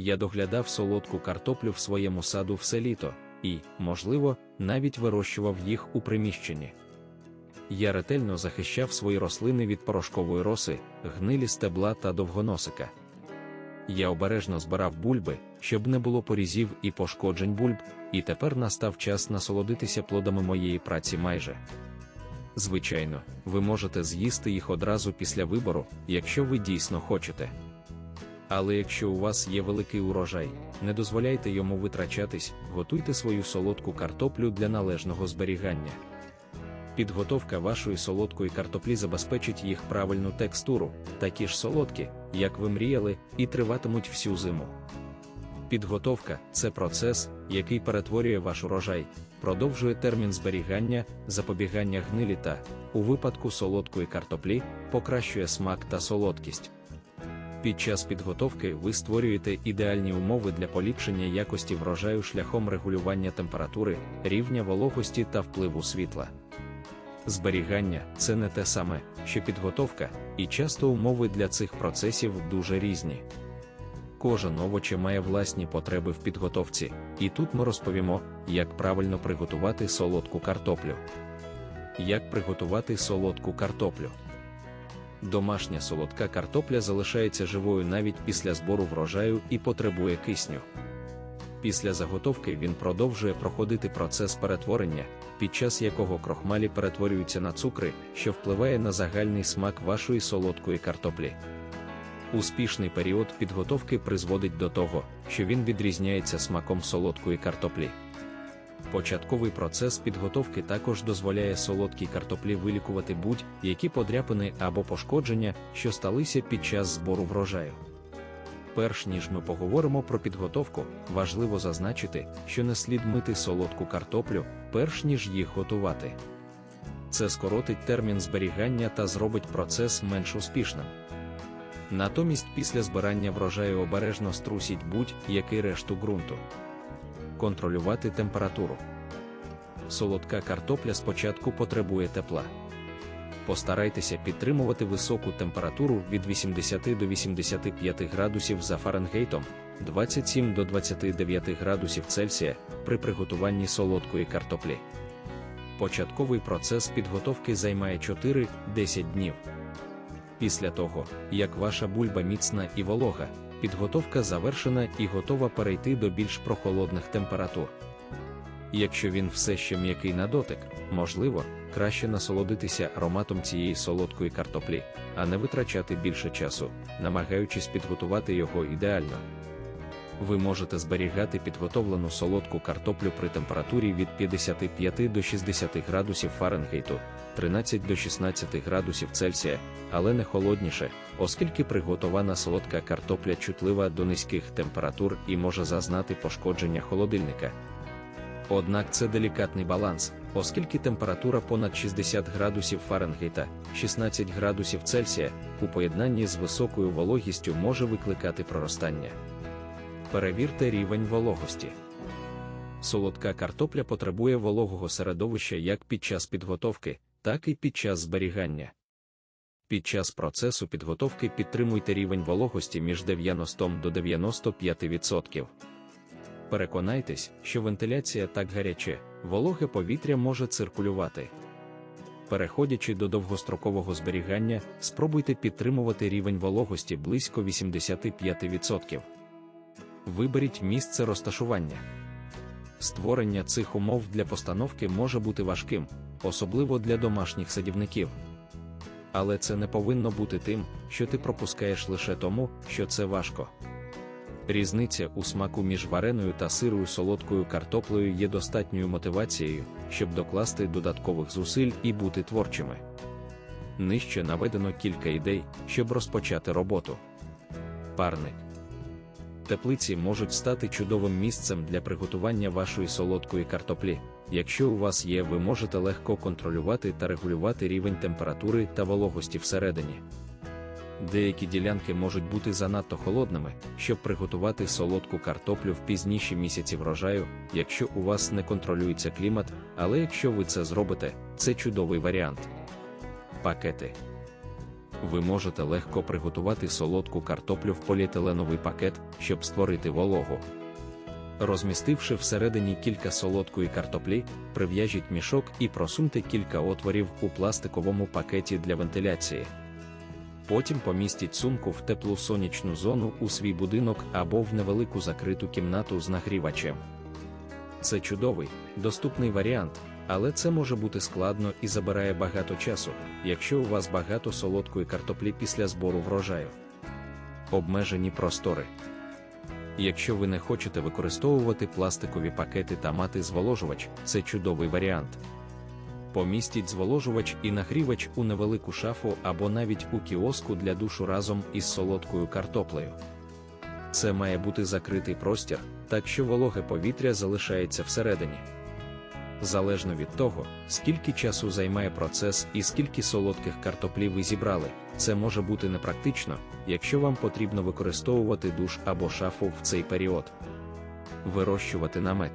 Я доглядав солодку картоплю в своєму саду все літо і, можливо, навіть вирощував їх у приміщенні. Я ретельно захищав свої рослини від порошкової роси, гнилі стебла та довгоносика. Я обережно збирав бульби, щоб не було порізів і пошкоджень бульб, і тепер настав час насолодитися плодами моєї праці майже. Звичайно, ви можете з'їсти їх одразу після вибору, якщо ви дійсно хочете. Але якщо у вас є великий урожай, не дозволяйте йому витрачатись, готуйте свою солодку картоплю для належного зберігання. Підготовка вашої солодкої картоплі забезпечить їх правильну текстуру, такі ж солодкі, як ви мріяли, і триватимуть всю зиму. Підготовка це процес, який перетворює ваш урожай, продовжує термін зберігання, запобігання гнилі та, у випадку солодкої картоплі, покращує смак та солодкість. Під час підготовки ви створюєте ідеальні умови для поліпшення якості врожаю шляхом регулювання температури, рівня вологості та впливу світла. Зберігання це не те саме, що підготовка, і часто умови для цих процесів дуже різні. Кожен овоче має власні потреби в підготовці, і тут ми розповімо, як правильно приготувати солодку картоплю. Як приготувати солодку картоплю? Домашня солодка картопля залишається живою навіть після збору врожаю і потребує кисню. Після заготовки він продовжує проходити процес перетворення, під час якого крохмалі перетворюються на цукри, що впливає на загальний смак вашої солодкої картоплі. Успішний період підготовки призводить до того, що він відрізняється смаком солодкої картоплі. Початковий процес підготовки також дозволяє солодкій картоплі вилікувати будь-які подряпини або пошкодження, що сталися під час збору врожаю. Перш ніж ми поговоримо про підготовку, важливо зазначити, що не слід мити солодку картоплю, перш ніж їх готувати. Це скоротить термін зберігання та зробить процес менш успішним. Натомість після збирання врожаю обережно струсіть будь-який решту ґрунту. Контролювати температуру. Солодка картопля спочатку потребує тепла. Постарайтеся підтримувати високу температуру від 80 до 85 градусів за Фаренгейтом, 27 до 29 градусів Цельсія при приготуванні солодкої картоплі. Початковий процес підготовки займає 4-10 днів. Після того, як ваша бульба міцна і волога, підготовка завершена і готова перейти до більш прохолодних температур. Якщо він все ще м'який на дотик, можливо, краще насолодитися ароматом цієї солодкої картоплі, а не витрачати більше часу, намагаючись підготувати його ідеально. Ви можете зберігати підготовлену солодку картоплю при температурі від 55 до 60 градусів Фаренгейту, 13 до 16 градусів Цельсія, але не холодніше, оскільки приготована солодка картопля чутлива до низьких температур і може зазнати пошкодження холодильника. Однак це делікатний баланс, оскільки температура понад 60 градусів Фаренгейта, 16 градусів Цельсія, у поєднанні з високою вологістю може викликати проростання. Перевірте рівень вологості. Солодка картопля потребує вологого середовища як під час підготовки, так і під час зберігання. Під час процесу підготовки підтримуйте рівень вологості між 90 до 95%. Переконайтесь, що вентиляція так гаряче, вологе повітря може циркулювати. Переходячи до довгострокового зберігання, спробуйте підтримувати рівень вологості близько 85%. Виберіть місце розташування. Створення цих умов для постановки може бути важким, особливо для домашніх садівників. Але це не повинно бути тим, що ти пропускаєш лише тому, що це важко. Різниця у смаку між вареною та сирою солодкою картоплею є достатньою мотивацією, щоб докласти додаткових зусиль і бути творчими. Нижче наведено кілька ідей, щоб розпочати роботу. Парник. Теплиці можуть стати чудовим місцем для приготування вашої солодкої картоплі. Якщо у вас є, ви можете легко контролювати та регулювати рівень температури та вологості всередині. Деякі ділянки можуть бути занадто холодними, щоб приготувати солодку картоплю в пізніші місяці врожаю, якщо у вас не контролюється клімат, але якщо ви це зробите, це чудовий варіант. Пакети. Ви можете легко приготувати солодку картоплю в поліетиленовий пакет, щоб створити вологу. Розмістивши всередині кілька солодкої картоплі, прив'яжіть мішок і просуньте кілька отворів у пластиковому пакеті для вентиляції. Потім помістіть сумку в теплу сонячну зону у свій будинок або в невелику закриту кімнату з нагрівачем. Це чудовий, доступний варіант, але це може бути складно і забирає багато часу, якщо у вас багато солодкої картоплі після збору врожаю. Обмежені простори. Якщо ви не хочете використовувати пластикові пакети та мати зволожувач, це чудовий варіант. Помістіть зволожувач і нагрівач у невелику шафу або навіть у кіоску для душу разом із солодкою картоплею. Це має бути закритий простір, так що вологе повітря залишається всередині. Залежно від того, скільки часу займає процес і скільки солодких картоплів ви зібрали, це може бути непрактично, якщо вам потрібно використовувати душ або шафу в цей період. Вирощувати намет.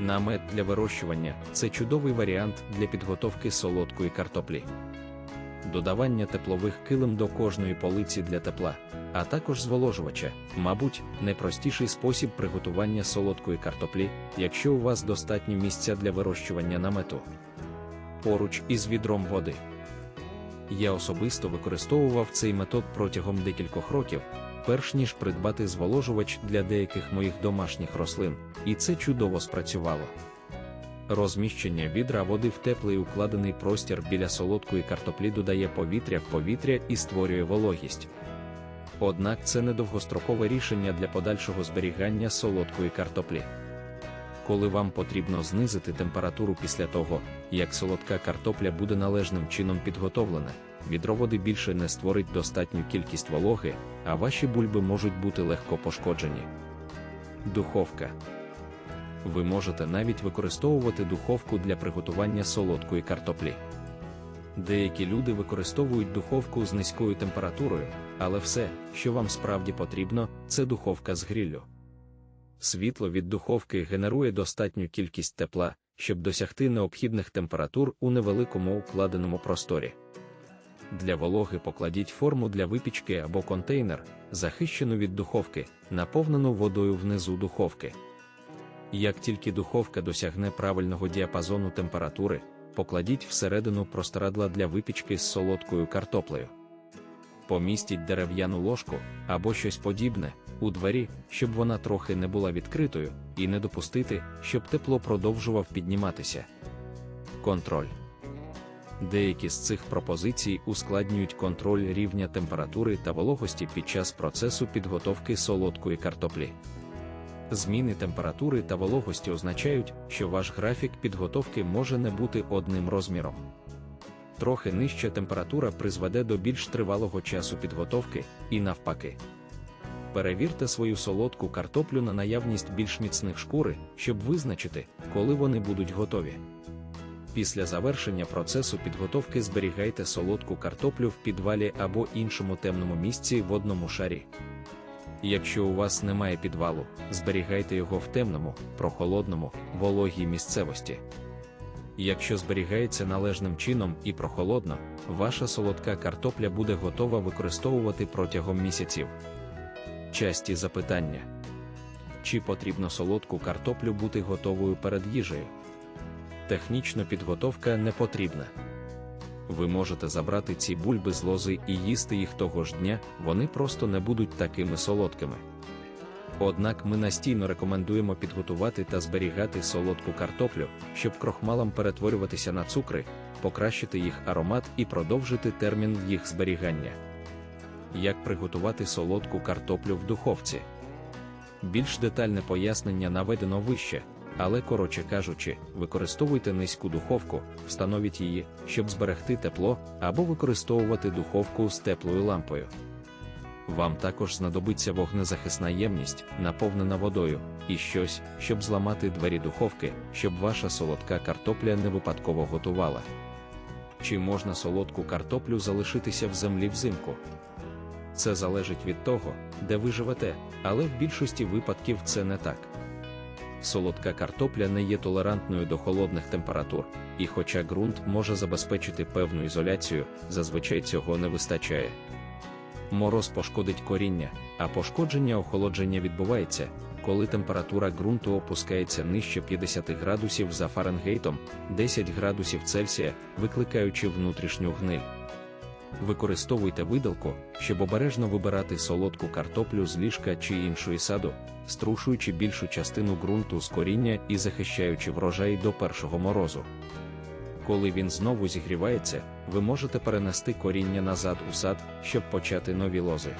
Намет для вирощування це чудовий варіант для підготовки солодкої картоплі. Додавання теплових килим до кожної полиці для тепла, а також зволожувача, мабуть, найпростіший спосіб приготування солодкої картоплі, якщо у вас достатньо місця для вирощування намету. Поруч із відром води. Я особисто використовував цей метод протягом декількох років, перш ніж придбати зволожувач для деяких моїх домашніх рослин, і це чудово спрацювало. Розміщення відра води в теплий укладений простір біля солодкої картоплі додає повітря в повітря і створює вологість. Однак це не довгострокове рішення для подальшого зберігання солодкої картоплі. Коли вам потрібно знизити температуру після того, як солодка картопля буде належним чином підготовлена, відро води більше не створить достатню кількість вологи, а ваші бульби можуть бути легко пошкоджені. Духовка. Ви можете навіть використовувати духовку для приготування солодкої картоплі. Деякі люди використовують духовку з низькою температурою, але все, що вам справді потрібно, це духовка з гріллю. Світло від духовки генерує достатню кількість тепла, щоб досягти необхідних температур у невеликому укладеному просторі. Для вологи покладіть форму для випічки або контейнер, захищену від духовки, наповнену водою внизу духовки. Як тільки духовка досягне правильного діапазону температури, покладіть всередину простирадла для випічки з солодкою картоплею. Помістіть дерев'яну ложку або щось подібне у двері, щоб вона трохи не була відкритою, і не допустити, щоб тепло продовжував підніматися. Контроль. Деякі з цих пропозицій ускладнюють контроль рівня температури та вологості під час процесу підготовки солодкої картоплі. Зміни температури та вологості означають, що ваш графік підготовки може не бути одним розміром. Трохи нижча температура призведе до більш тривалого часу підготовки, і навпаки. Перевірте свою солодку картоплю на наявність більш міцних шкури, щоб визначити, коли вони будуть готові. Після завершення процесу підготовки зберігайте солодку картоплю в підвалі або іншому темному місці в одному шарі. Якщо у вас немає підвалу, зберігайте його в темному, прохолодному, вологій місцевості. Якщо зберігається належним чином і прохолодно, ваша солодка картопля буде готова використовувати протягом місяців. Часті запитання: чи потрібно солодку картоплю бути готовою перед їжею? Технічна підготовка не потрібна. Ви можете забрати ці бульби з лози і їсти їх того ж дня, вони просто не будуть такими солодкими. Однак ми настійно рекомендуємо підготувати та зберігати солодку картоплю, щоб крохмалам перетворюватися на цукри, покращити їх аромат і продовжити термін їх зберігання. Як приготувати солодку картоплю в духовці? Більш детальне пояснення наведено вище, але, коротше кажучи, використовуйте низьку духовку, встановіть її, щоб зберегти тепло, або використовувати духовку з теплою лампою. Вам також знадобиться вогнезахисна ємність, наповнена водою, і щось, щоб зламати двері духовки, щоб ваша солодка картопля не випадково готувала. Чи можна солодку картоплю залишитися в землі взимку? Це залежить від того, де ви живете, але в більшості випадків це не так. Солодка картопля не є толерантною до холодних температур, і хоча ґрунт може забезпечити певну ізоляцію, зазвичай цього не вистачає. Мороз пошкодить коріння, а пошкодження охолодження відбувається, коли температура ґрунту опускається нижче 50 градусів за Фаренгейтом, 10 градусів Цельсія, викликаючи внутрішню гниль. Використовуйте видалку, щоб обережно вибирати солодку картоплю з ліжка чи іншої саду, струшуючи більшу частину ґрунту з коріння і захищаючи врожай до першого морозу. Коли він знову зігрівається, ви можете перенести коріння назад у сад, щоб почати нові лози.